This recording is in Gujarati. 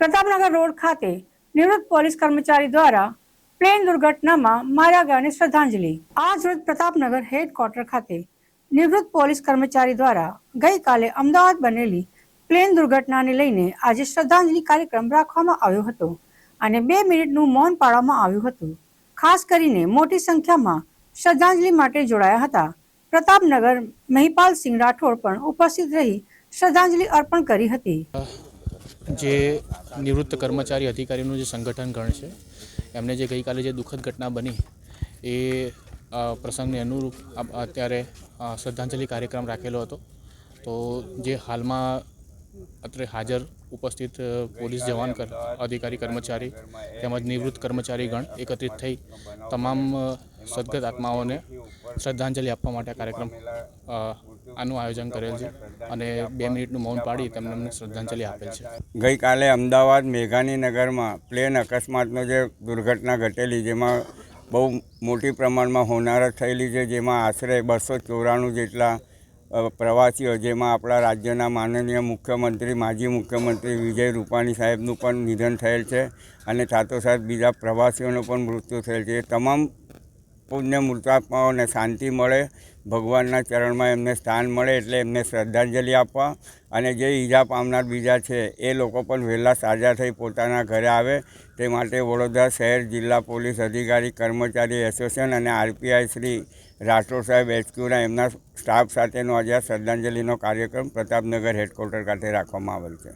પ્રતાપનગર રોડ ખાતે નિવૃત્ત પોલીસ કર્મચારી દ્વારા પ્લેન દુર્ઘટનામાં માર્યા ગયાને શ્રદ્ધાંજલિ. આજ રોજ પ્રતાપનગર હેડક્વાર્ટર ખાતે નિવૃત્ત પોલીસ કર્મચારી દ્વારા ગઈકાલે અમદાવાદ બનેલી પ્લેન દુર્ઘટનાને લઈને આજે શ્રદ્ધાંજલિ કાર્યક્રમ રાખવામાં આવ્યો હતો અને બે મિનિટનું મૌન પાળવામાં આવ્યું હતું. ખાસ કરીને મોટી સંખ્યામાં શ્રદ્ધાંજલિ માટે જોડાયા હતા. પ્રતાપનગર મહિપાલસિંહ રાઠોડ પણ ઉપસ્થિત રહી શ્રદ્ધાંજલિ અર્પણ કરી હતી. જે નિવૃત્ત કર્મચારી અધિકારીનું જે સંગઠન ગણ છે, એમને જે ગઈકાલે જે દુઃખદ ઘટના બની, એ પ્રસંગને અનુરૂપ અત્યારે શ્રદ્ધાંજલિ કાર્યક્રમ રાખેલો હતો. તો જે હાલમાં અત્રે હાજર ઉપસ્થિત પોલીસ જવાન કર, અધિકારી કર્મચારી તેમજ નિવૃત્ત કર્મચારી ગણ એકત્રિત થઈ, તમામ સદગત આત્માઓને શ્રદ્ધાંજલિ આપવા માટે કાર્યક્રમ આનું આયોજન કરેલ છે અને બે મિનિટનું મૌન પાડી તેમને શ્રદ્ધાંજલિ આપેલ છે. ગઈકાલે અમદાવાદ મેઘાની નગરમાં પ્લેન અકસ્માતનો જે દુર્ઘટના ઘટેલી, જેમાં બહુ મોટી પ્રમાણમાં હોનારત થયેલી છે, જેમાં આશરે બસો ચોરાણું જેટલા પ્રવાસીઓ, જેમાં આપણા રાજ્યના માનનીય મુખ્યમંત્રી, માજી મુખ્યમંત્રી વિજય રૂપાણી સાહેબનું પણ નિધન થયેલ છે અને સાથોસાથ બીજા પ્રવાસીઓનું પણ મૃત્યુ થયેલ છે. તમામ પુણ્ય મૃતાત્માઓને શાંતિ મળે, ભગવાનના ચરણમાં એમને સ્થાન મળે એટલે એમને શ્રદ્ધાંજલિ આપવા અને જે ઈજા પામનાર બીજા છે, એ લોકો પણ વહેલા સાજા થઈ પોતાના ઘરે આવે. તે માટે વડોદરા શહેર જિલ્લા પોલીસ અધિકારી, કર્મચારી, એસોસિએશન અને આરપીઆઈ શ્રી રાઠોડ સાહેબ એચક્યુના એમના સ્ટાફ સાથેનો આજે આ શ્રદ્ધાંજલિનો કાર્યક્રમ પ્રતાપનગર હેડક્વાર્ટર ખાતે રાખવામાં આવેલ છે.